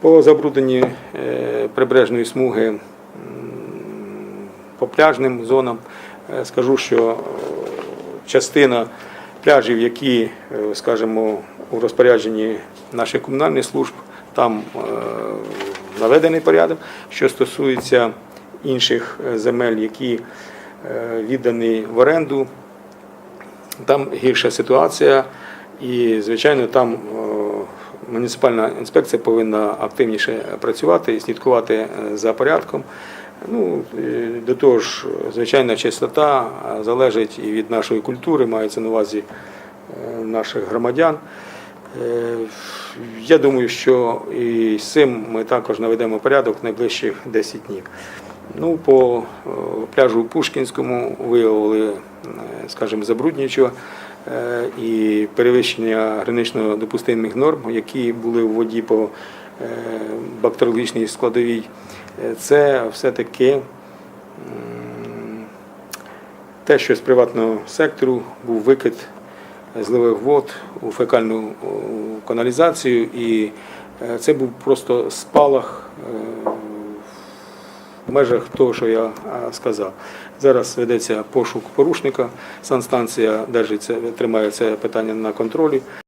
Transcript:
По забрудненні е, прибережної смуги по пляжним зонам е, скажу, що частина пляжів, які, е, скажімо, у розпорядженні наших комунальних служб, там наведений порядок. Що стосується інших земель, які віддані в оренду, там гірша ситуація, і, звичайно, там муніципальна інспекція повинна активніше працювати і слідкувати е, за порядком. Ну, до того ж, звичайно, чистота е, залежить і від нашої культури, мається на увазі е, наших громадян. Я думаю, що і з цим ми також наведемо порядок в найближчих 10 днів. Ну, по е, пляжу Пушкінському виявили, е, скажімо, забруднюючого е, і перевищення гранично допустимих норм, які були в воді по бактеріологічній складовій. Це все-таки те, що з приватного сектору був викид зливих вод у фекальну каналізацію, і це був просто спалах в межах того, що я сказав. Зараз ведеться пошук порушника. Санстанція держиться, тримає це питання на контролі.